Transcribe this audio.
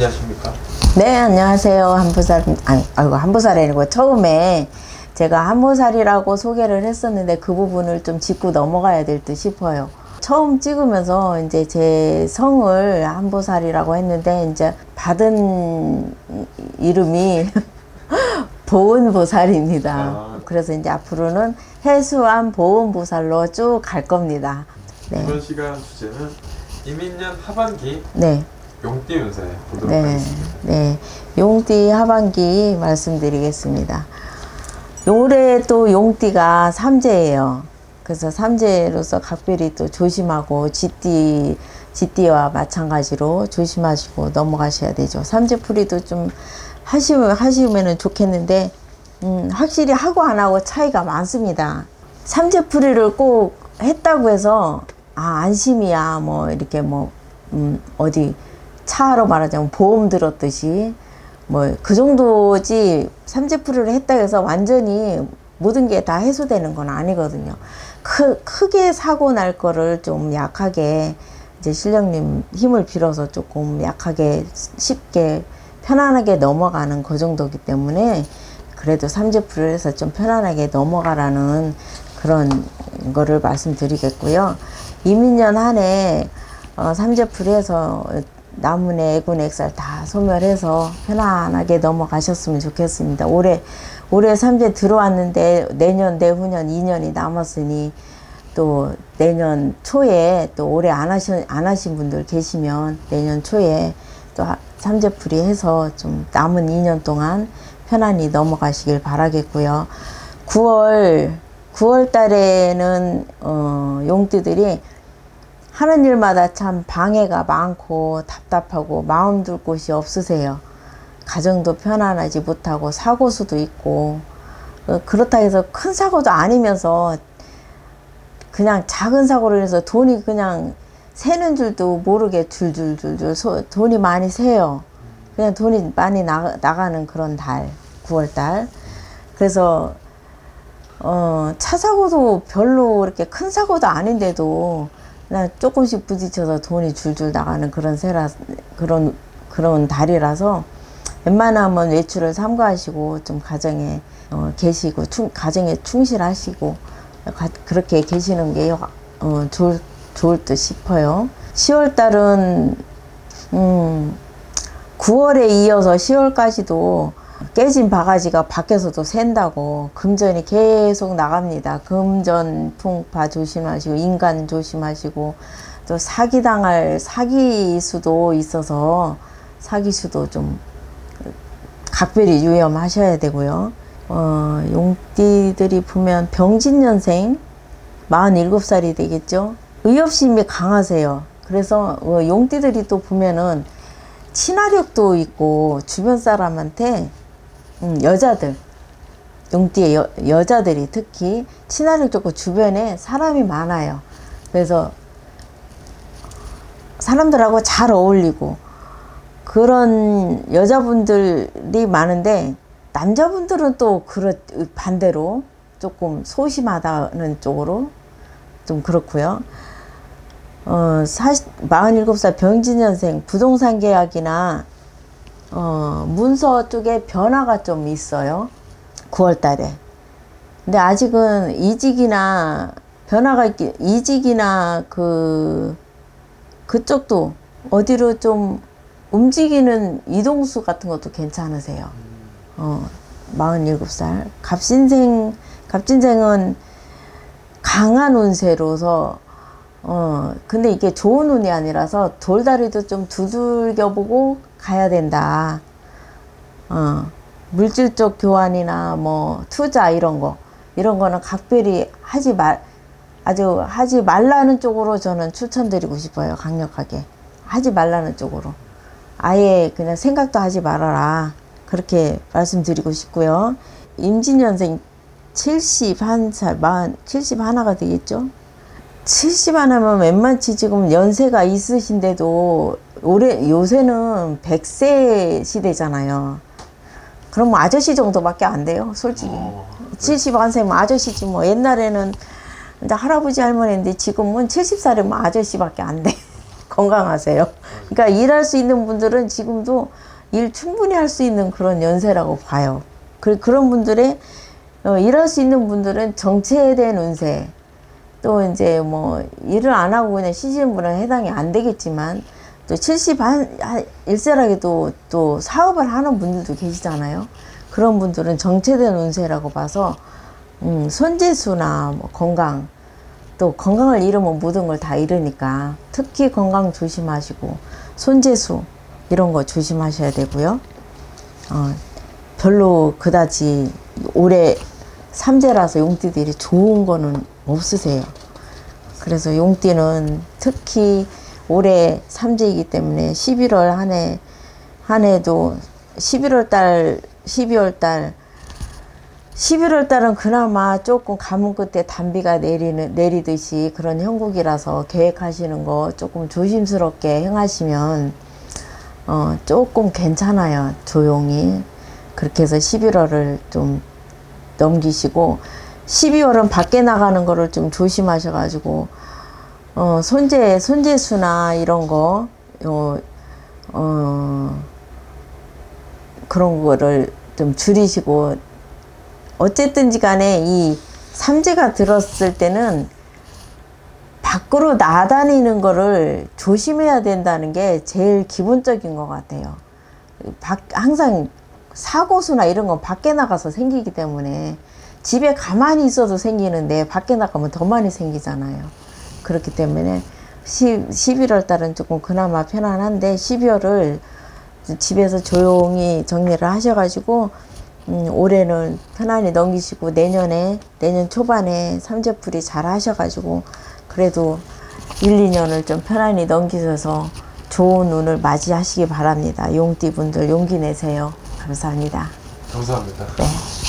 안녕하십니까? 네, 안녕하세요. 한부살, 아니, 아이고, 한부살이 아니고, 처음에 제가 한부살이라고 소개를 했었는데 그 부분을 좀 짚고 넘어가야 될 듯 싶어요. 처음 찍으면서 이제 제 성을 한부살이라고 했는데, 이제 받은 이름이 보은보살입니다. 아. 그래서 이제 앞으로는 해수한 보은보살로 쭉 갈 겁니다. 네. 이번 시간 주제는 이민년 하반기 네. 용띠 운세 보도록 네, 하겠습니다. 네. 용띠 하반기 말씀드리겠습니다. 올해 또 용띠가 삼재예요. 그래서 삼재로서 각별히 또 조심하고 쥐띠, 쥐띠와 마찬가지로 조심하시고 넘어가셔야 되죠. 삼재풀이도 좀 하시면, 하시면 좋겠는데, 음, 확실히 하고 안 하고 차이가 많습니다. 삼재풀이를 꼭 했다고 해서, 아, 안심이야. 뭐, 이렇게 뭐, 음, 어디, 차로 말하자면 보험 들었듯이 뭐 그 정도지 삼재풀이를 했다 해서 완전히 모든 게 다 해소되는 건 아니거든요. 크, 크게 사고 날 거를 좀 약하게 이제 실령님 힘을 빌어서 조금 약하게 쉽게 편안하게 넘어가는 그 정도기 때문에 그래도 삼재풀을 해서 좀 편안하게 넘어가라는 그런 거를 말씀드리겠고요. 이민년 한해 어, 삼재풀에서 나무의 애군 액살 다 소멸해서 편안하게 넘어가셨으면 좋겠습니다. 올해 올해 삼재 들어왔는데 내년 내후년 2년이 남았으니 또 내년 초에 또 올해 안 하신 안 하신 분들 계시면 내년 초에 또 하- 삼재풀이 해서 좀 남은 2년 동안 편안히 넘어가시길 바라겠고요. 9월 9월 달에는 어, 용띠들이 하는 일마다 참 방해가 많고 답답하고 마음 둘 곳이 없으세요. 가정도 편안하지 못하고 사고 수도 있고 어, 그렇다 해서 큰 사고도 아니면서 그냥 작은 사고를 해서 돈이 그냥 새는 줄도 모르게 줄줄줄줄 소- 돈이 많이 새요. 그냥 돈이 많이 나, 나가는 그런 달, 9월 달. 그래서 어, 차 사고도 별로 이렇게 큰 사고도 아닌데도 그냥 조금씩 부딪혀서 돈이 줄줄 나가는 그런 새라 그런 그런 달이라서 웬만하면 외출을 삼가하시고 좀 가정에 어, 계시고 충, 가정에 충실하시고 가- 그렇게 계시는 게 어, 좋을 좋을 듯 싶어요. 10월 달은 음, 9월에 이어서 10월까지도 깨진 바가지가 밖에서도 샌다고 금전이 계속 나갑니다. 금전 풍파 조심하시고 인간 조심하시고 또 사기 당할 사기 수도 있어서 사기 수도 좀 각별히 유념하셔야 되고요. 어, 용띠들이 보면 병진년생 47살이 되겠죠. 의협심이 강하세요. 그래서 어, 용띠들이 또 보면은 친화력도 있고 주변 사람한테 음, 여자들 용띠의 여, 여자들이 특히 친화력 좋고 주변에 사람이 많아요. 그래서 사람들하고 잘 어울리고 그런 여자분들이 많은데 남자분들은 또 그렇 반대로 조금 소심하다는 쪽으로 좀 그렇고요. 어, 40, 47살 병진년생 부동산 계약이나 어, 문서 쪽에 변화가 좀 있어요. 9월 달에. 근데 아직은 이직이나 변화가 있기, 이직이나 그, 그쪽도 어디로 좀 움직이는 이동수 같은 것도 괜찮으세요. 어, 47살. 갑신생, 갑진생은 강한 운세로서 어, 근데 이게 좋은 운이 아니라서 돌다리도 좀 두들겨 보고 가야 된다. 어, 물질적 교환이나 뭐 투자 이런 거, 이런 거는 각별히 하지 말, 아주 하지 말라는 쪽으로 저는 추천드리고 싶어요. 강력하게. 하지 말라는 쪽으로. 아예 그냥 생각도 하지 말아라. 그렇게 말씀드리고 싶고요. 임진년생 71살, 40, 71가 되겠죠? 70 하나면 웬만치 지금 연세가 있으신데도 올해 요새는 100세 시대잖아요. 그럼 뭐 아저씨 정도밖에 안 돼요, 솔직히. 어, 71세면 아저씨지 뭐 옛날에는 이제 할아버지 할머니인데 지금은 70살이면 아저씨밖에 안 돼. 건강하세요. 그러니까 일할 수 있는 분들은 지금도 일 충분히 할 수 있는 그런 연세라고 봐요. 그, 그런 분들의 어, 일할 수 있는 분들은 정체된 운세 또 이제 뭐 일을 안 하고 그냥 쉬시는 분은 해당이 안 되겠지만 또 70한 일세라기도 또 사업을 하는 분들도 계시잖아요. 그런 분들은 정체된 운세라고 봐서 음, 손재수나 뭐 건강 또 건강을 잃으면 모든 걸 다 잃으니까 특히 건강 조심하시고 손재수 이런 거 조심하셔야 되고요. 어, 별로 그다지 올해 삼재라서 용띠들이 좋은 거는 없으세요. 그래서 용띠는 특히 올해 삼재이기 때문에 11월 한 해, 한 해도 11월 달, 12월 달, 11월 달은 그나마 조금 가뭄 끝에 단비가 내리는, 내리듯이 그런 형국이라서 계획하시는 거 조금 조심스럽게 행하시면 어, 조금 괜찮아요. 조용히. 그렇게 해서 11월을 좀 넘기시고 12월은 밖에 나가는 거를 좀 조심하셔가지고 어, 손재 손재수나 이런 거 어, 어, 그런 거를 좀 줄이시고 어쨌든지 간에 이 삼재가 들었을 때는 밖으로 나다니는 거를 조심해야 된다는 게 제일 기본적인 것 같아요. 밖- 항상 사고수나 이런 건 밖에 나가서 생기기 때문에 집에 가만히 있어도 생기는데 밖에 나가면 더 많이 생기잖아요. 그렇기 때문에 10, 11월 달은 조금 그나마 편안한데 12월을 집에서 조용히 정리를 하셔가지고 음, 올해는 편안히 넘기시고 내년에 내년 초반에 삼재풀이 잘 하셔가지고 그래도 1, 2년을 좀 편안히 넘기셔서 좋은 운을 맞이하시기 바랍니다. 용띠 분들 용기 내세요. 감사합니다. 감사합니다. 네.